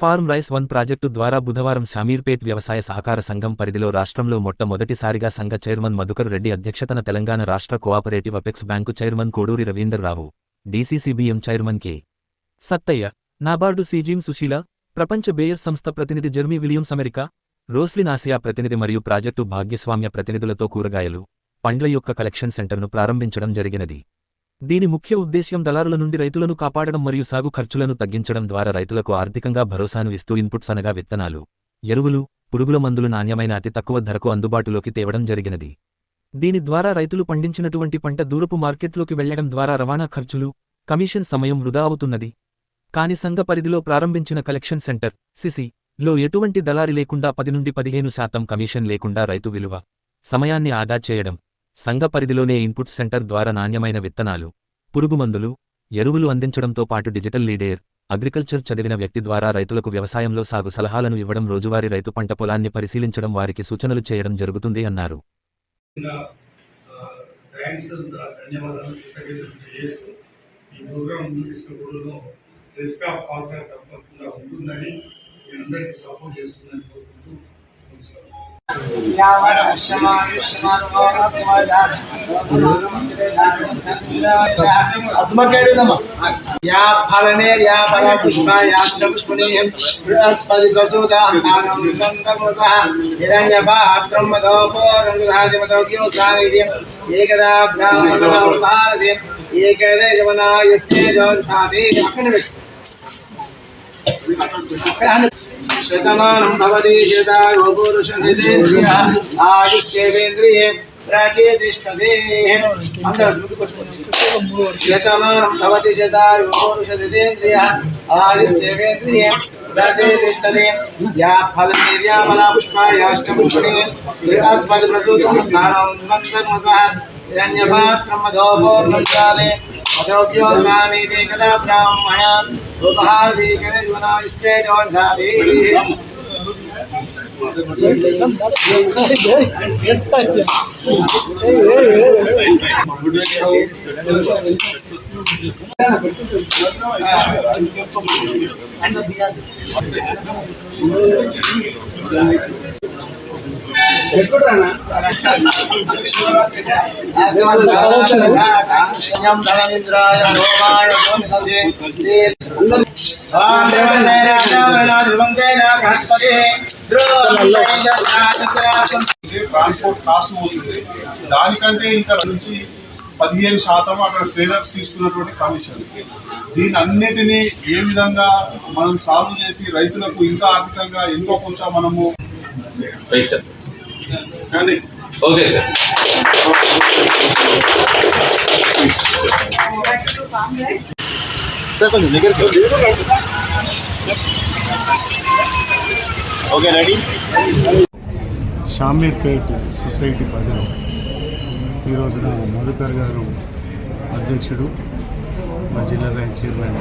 Form rice one project ద్వారా బుధవారం శామీర్పేట్ వ్యవసాయ సహకార సంఘం పరిధిలో రాష్ట్రంలో మొట్టమొదటిసారిగా సంఘ చైర్మన్ మధుకర్ రెడ్డి అధ్యక్షతన తెలంగాణ రాష్ట్ర cooperative apex bank chairman Koduri Ravinder Rao DCCB M chairman K. Sattaiah NABARD CGM Sushila ప్రపంచ బేయర్ సంస్థ ప్రతినిధి Jeremy Williams America Roslin Asia ప్రతినిధి మరియు ప్రాజెక్టు భాగ్యస్వామ్య ప్రతినిధులతో కూరగాయలు పండ్ల యొక్క కలెక్షన్ సెంటర్ను ప్రారంభించడం జరిగినది. దీని ముఖ్య ఉద్దేశ్యం దళారుల నుండి రైతులను కాపాడడం మరియు సాగు ఖర్చులను తగ్గించడం ద్వారా రైతులకు ఆర్థికంగా భరోసాను ఇస్తూ ఇన్పుట్స్ అనగా విత్తనాలు ఎరువులు పురుగుల మందులు నాణ్యమైన అతి తక్కువ ధరకు అందుబాటులోకి తేవడం జరిగినది. దీని ద్వారా రైతులు పండించినటువంటి పంట దూరపు మార్కెట్లోకి వెళ్ళడం ద్వారా రవాణా ఖర్చులు కమిషన్ సమయం వృధా అవుతున్నది. కాని సంఘ పరిధిలో ప్రారంభించిన కలెక్షన్ సెంటర్ సిసి లో ఎటువంటి దళారి లేకుండా పది నుండి పదిహేను శాతం కమిషన్ లేకుండా రైతు విలువ సమయాన్ని ఆదా చేయడం సంఘ పరిధిలోనే ఇన్పుట్ సెంటర్ ద్వారా నాణ్యమైన విత్తనాలు పురుగుమందులు ఎరువులు అందించడంతో పాటు డిజిటల్ లీడర్ అగ్రికల్చర్ చదివిన వ్యక్తి ద్వారా రైతులకు వ్యవసాయంలో సాగు సలహాలను ఇవ్వడం రోజువారీ రైతు పంట పొలాన్ని పరిశీలించడం వారికి సూచనలు చేయడం జరుగుతుంది అన్నారు. ఈ తప్పకుండా ఉంటుందని మీ అందరికీ సపోర్ట్ చేస్తుందని కోరుకుంటూ या फलने या फल पुष्पा याष्ट पुष्पणीयं बृहस्पति प्रसूदास्थानं गन्धमुसः हिरण्यपात्रं मदोपो रङ्गधादिमदोग्यो सानिध्यम् एकदा ब्राह्मणो भारते एकदा जवनायस्ते जोन्धाति अखण्ड शतमानं भवति शतारो पुरुषनिदेन्द्रियः आयुष्येवेन्द्रिये प्राचेतिष्ठदेः शतमानं भवति शतारो पुरुषनिदेन्द्रियः आयुष्येवेन्द्रिये प्राचेतिष्ठदे या फलनिर्या फलापुष्पा याष्टपुष्पणे अस्मद् प्रसूतः स्नानोन्मत्तन्मसः हिरण्यपात्रं मधोभोर्मञ्चाले अदोग्योगानीति कदा ब्राह्मण उपहारी कदयुनाश्चे दोषादि and the ట్రాన్స్పోర్ట్ కాస్ట్ అవుతుంది దానికంటే ఇంకా నుంచి పదిహేను శాతం అక్కడ ట్రేడర్స్ తీసుకున్నటువంటి కమిషన్ దీని అన్నిటినీ ఏ విధంగా మనం సాల్వ్ చేసి రైతులకు ఇంకా ఆర్థికంగా ఎంతో కొంత మనము ఓకే సార్. సార్ కొంచెం దగ్గర ఓకే రెడీ? షామీర్పేట్ సొసైటీ పరిధిలో ఈ రోజున మధుకర్ గారు అధ్యక్షుడు మా జిల్లా ర్యాంక్ చైర్మన్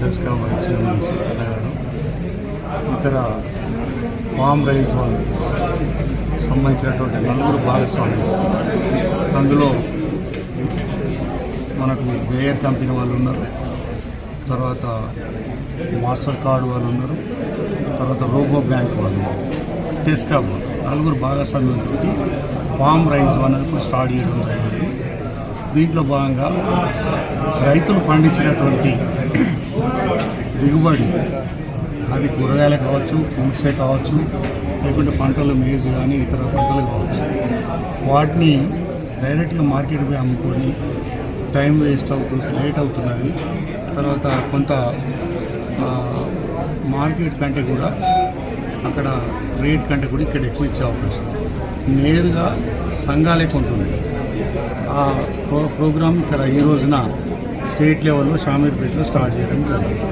డెస్కా వైస్ చైర్మన్ సీతన్న గారు. ఇతర ఫామ్ రైస్ వాళ్ళు సంబంధించినటువంటి నలుగురు భాగస్వాములు. అందులో మనకు బేయర్ కంపెనీ వాళ్ళు ఉన్నారు. తర్వాత మాస్టర్ కార్డ్ వాళ్ళు ఉన్నారు. తర్వాత రోబో బ్యాంక్ వాళ్ళు టెస్కా వాళ్ళు నలుగురు భాగస్వామ్యంతో ఫామ్ రైస్ అనేది స్టార్ట్ చేయడం జరిగింది. దీంట్లో భాగంగా రైతులు పండించినటువంటి దిగుబడి అవి కూరగాయలు కావచ్చు ఫ్రూట్సే కావచ్చు లేకుంటే పంటలు మేజ్ కానీ ఇతర పంటలు కావచ్చు. వాటిని డైరెక్ట్గా మార్కెట్ పోయి అమ్ముకొని టైం వేస్ట్ అవుతుంది లేట్ అవుతున్నది. తర్వాత కొంత మార్కెట్ కంటే కూడా అక్కడ రేట్ కంటే కూడా ఇక్కడ ఎక్కువ ఇచ్చే అవకాశం. నేరుగా సంఘాలే కొంటుంది. ఆ ప్రో ప్రోగ్రామ్ ఇక్కడ ఈ రోజున స్టేట్ లెవెల్లో షామీర్పేటలో స్టార్ట్ చేయడం జరిగింది.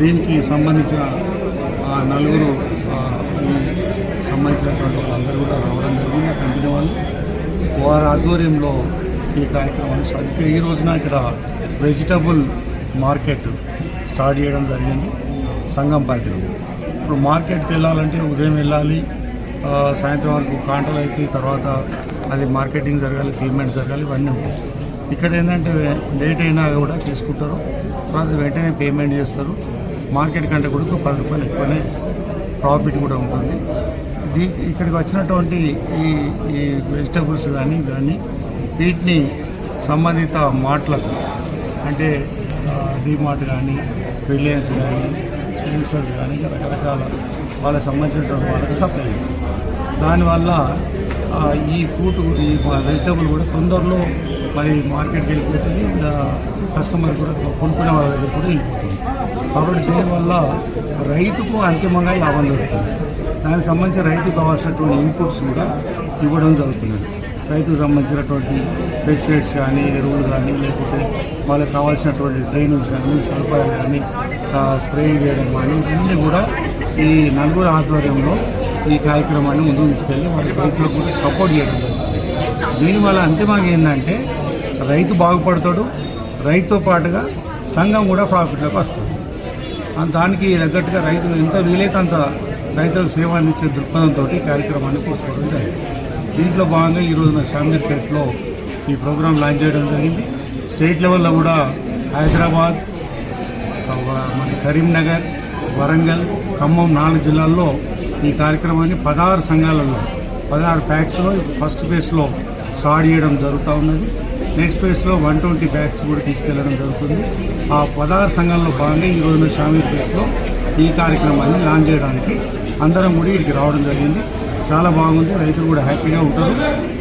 దీనికి సంబంధించిన నలుగురు సంబంధించినటువంటి వాళ్ళందరూ కూడా రావడం జరిగింది. కంపెనీ వాళ్ళు వారి ఆధ్వర్యంలో ఈ కార్యక్రమాన్ని స్టార్ట్ ఈ రోజున ఇక్కడ వెజిటబుల్ మార్కెట్ స్టార్ట్ చేయడం జరిగింది సంఘం పార్టీలో ఇప్పుడు మార్కెట్కి వెళ్ళాలంటే ఉదయం వెళ్ళాలి సాయంత్రం వరకు కాంటలు అయితే తర్వాత అది మార్కెటింగ్ జరగాలి పేమెంట్ జరగాలి ఇవన్నీ ఉంటాయి. ఇక్కడ ఏంటంటే లేట్ అయినా కూడా తీసుకుంటారు. తర్వాత వెంటనే పేమెంట్ చేస్తారు. మార్కెట్ కంటే కూడా ఒక పది రూపాయలు ఎక్కువనే ప్రాఫిట్ కూడా ఉంటుంది. దీ ఇక్కడికి వచ్చినటువంటి ఈ ఈ వెజిటబుల్స్ కానీ కానీ వీటిని సంబంధిత మార్ట్లకు అంటే డిమార్ట్ కానీ రిలయన్స్ కానీ స్పెన్సర్స్ కానీ రకరకాల వాళ్ళకి సంబంధించినటువంటి వాళ్ళకి సప్లై చేస్తారు. దానివల్ల ఈ ఫ్రూట్ ఈ వెజిటబుల్ కూడా తొందరలో మరి మార్కెట్కి వెళ్ళిపోతుంది. ఇంకా కస్టమర్ కూడా కొనుక్కునే వాళ్ళ దగ్గర కూడా వెళ్ళిపోతుంది. కాబట్టి దీనివల్ల రైతుకు అంతిమంగా లాభం దొరుకుతుంది. దానికి సంబంధించి రైతుకు కావాల్సినటువంటి ఇన్పుట్స్ కూడా ఇవ్వడం జరుగుతుంది. రైతుకు సంబంధించినటువంటి పెస్టిసైడ్స్ కానీ ఎరువులు కానీ లేకపోతే వాళ్ళకి కావాల్సినటువంటి ట్రైనింగ్స్ కానీ సదుపాయాలు కానీ స్ప్రే చేయడం కానీ ఇవన్నీ కూడా ఈ నలుగురు ఆధ్వర్యంలో ఈ కార్యక్రమాన్ని ముందుకు తీసుకెళ్ళి వాళ్ళ రైతులకు కూడా సపోర్ట్ చేయడం జరుగుతుంది. దీనివల్ల అంతిమంగా ఏంటంటే రైతు బాగుపడతాడు రైతుతో పాటుగా సంఘం కూడా ప్రాఫిట్లోకి వస్తుంది. దానికి తగ్గట్టుగా రైతులు ఎంత వీలైతే అంత రైతులకు సేవ అందించే దృక్పథంతో ఈ కార్యక్రమాన్ని తీసుకోవడం జరిగింది. దీంట్లో భాగంగా ఈ రోజున షామీర్పేటలో ఈ ప్రోగ్రాం లాంచ్ చేయడం జరిగింది. స్టేట్ లెవెల్లో కూడా హైదరాబాద్ మన కరీంనగర్ వరంగల్ ఖమ్మం నాలుగు జిల్లాల్లో ఈ కార్యక్రమాన్ని పదహారు సంఘాలలో పదహారు ప్యాక్స్లో ఫస్ట్ ఫేజ్లో స్టార్ట్ చేయడం జరుగుతూ ఉన్నది. నెక్స్ట్ ఫేజ్లో వన్ ట్వంటీ బ్యాగ్స్ కూడా తీసుకెళ్ళడం జరుగుతుంది. ఆ పదహారు సంఘాల్లో భాగంగా ఈ రోజున షామీర్పేటలో ఈ కార్యక్రమాన్ని లాంచ్ చేయడానికి అందరం కూడా ఇక్కడికి రావడం జరిగింది. చాలా బాగుంది. రైతులు కూడా హ్యాపీగా ఉంటారు.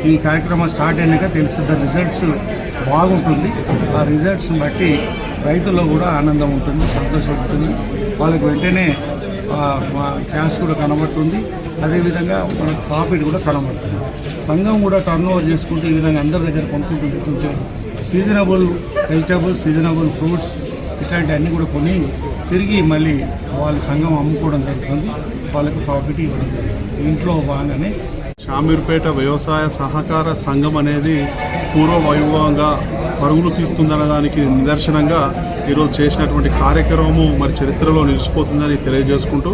ఈ కార్యక్రమం స్టార్ట్ అయినాక తెలుస్తుంది రిజల్ట్స్ బాగుంటుంది. ఆ రిజల్ట్స్ని బట్టి రైతుల్లో కూడా ఆనందం ఉంటుంది సంతోషం ఉంటుంది. వాళ్ళకి వెంటనే క్యాష్ కూడా కనబడుతుంది. అదేవిధంగా మనకు ప్రాఫిట్ కూడా కనబడుతుంది. సంఘం కూడా టర్న్ ఓవర్ చేసుకుంటే ఈ విధంగా అందరి దగ్గర కొనుక్కుంటూ వెళ్తుంటే సీజనబుల్ వెజిటబుల్స్ సీజనబుల్ ఫ్రూట్స్ ఇట్లాంటివన్నీ కూడా కొని తిరిగి మళ్ళీ వాళ్ళ సంఘం అమ్ముకోవడం జరుగుతుంది. వాళ్ళకి ప్రాఫిట్ ఇవ్వడం జరుగుతుంది. ఇంట్లో బాగానే షామీర్పేట వ్యవసాయ సహకార సంఘం అనేది పూర్వ వైభవంగా పరుగులు తీస్తుందన్న దానికి నిదర్శనంగా ఈరోజు చేసినటువంటి కార్యక్రమము మరి చరిత్రలో నిలిచిపోతుందని తెలియజేసుకుంటూ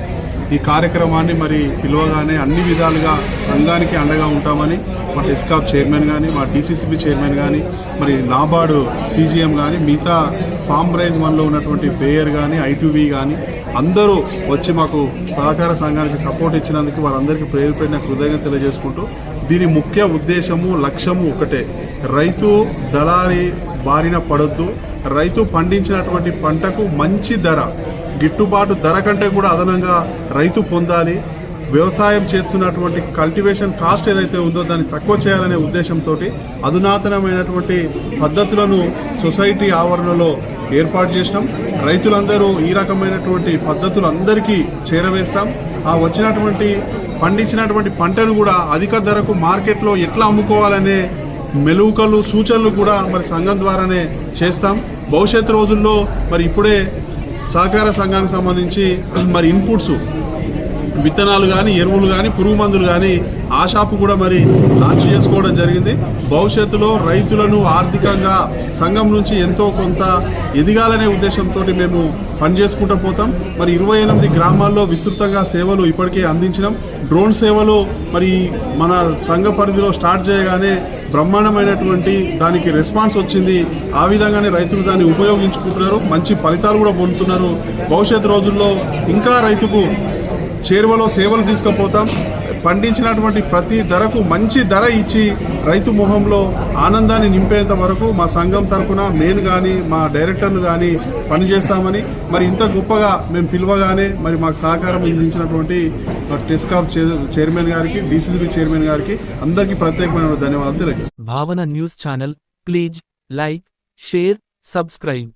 ఈ కార్యక్రమాన్ని మరి పిలవగానే అన్ని విధాలుగా రంగానికి అండగా ఉంటామని మా టెస్కాప్ చైర్మన్ కానీ మా డీసీసీబీ చైర్మన్ కానీ మరి నాబార్డు సీజీఎం కానీ మిగతా ఫామ్ రైజ్ వన్లో ఉన్నటువంటి పేయర్ కానీ ఐటీవీ కానీ అందరూ వచ్చి మాకు సహకార సంఘానికి సపోర్ట్ ఇచ్చినందుకు వారందరికీ ప్రేరేపడిన కృతజ్ఞత తెలియజేసుకుంటూ దీని ముఖ్య ఉద్దేశము లక్ష్యము ఒకటే. రైతు దళారి బారిన పడొద్దు. రైతు పండించినటువంటి పంటకు మంచి ధర. గిట్టుబాటు ధర కంటే కూడా అదనంగా రైతు పొందాలి. వ్యవసాయం చేస్తున్నటువంటి కల్టివేషన్ కాస్ట్ ఏదైతే ఉందో దాన్ని తక్కువ చేయాలనే ఉద్దేశంతో అధునాతనమైనటువంటి పద్ధతులను సొసైటీ ఆవరణలో ఏర్పాటు చేసినాం. రైతులందరూ ఈ రకమైనటువంటి పద్ధతులు అందరికీ చేరవేస్తాం. ఆ వచ్చినటువంటి పండించినటువంటి పంటను కూడా అధిక ధరకు మార్కెట్లో ఎట్లా అమ్ముకోవాలనే మెలుకలు సూచనలు కూడా మరి సంఘం ద్వారానే చేస్తాం. భవిష్యత్ రోజుల్లో మరి ఇప్పుడే సహకార సంఘానికి సంబంధించి మరి ఇన్పుట్స్ విత్తనాలు కానీ ఎరువులు కానీ పురుగు మందులు కానీ ఆ షాపు కూడా మరి లాంచ్ చేసుకోవడం జరిగింది. భవిష్యత్తులో రైతులను ఆర్థికంగా సంఘం నుంచి ఎంతో కొంత ఎదిగాలనే ఉద్దేశంతో మేము పనిచేసుకుంటూ పోతాం. మరి ఇరవై ఎనిమిది గ్రామాల్లో విస్తృతంగా సేవలు ఇప్పటికే అందించినాం. డ్రోన్ సేవలు మరి మన సంఘ పరిధిలో స్టార్ట్ చేయగానే బ్రహ్మాండమైనటువంటి దానికి రెస్పాన్స్ వచ్చింది. ఆ విధంగానే రైతులు దాన్ని ఉపయోగించుకుంటున్నారు. మంచి ఫలితాలు కూడా పొందుతున్నారు. భవిష్యత్ రోజుల్లో ఇంకా రైతుకు చేరువలో సేవలు తీసుకుపోతాం. పండించినటువంటి ప్రతి ధరకు మంచి ధర ఇచ్చి రైతు మొహంలో ఆనందాన్ని నింపేంత వరకు మా సంఘం తరఫున నేను కానీ మా డైరెక్టర్లు కానీ పనిచేస్తామని మరి ఇంత గొప్పగా మేము పిలవగానే మరి మాకు సహకారం అందించినటువంటి టెస్కాప్ చైర్మన్ గారికి డీసీసీబీ చైర్మన్ గారికి అందరికీ ప్రత్యేకమైన ధన్యవాదాలు Bhavana news channel please like share subscribe.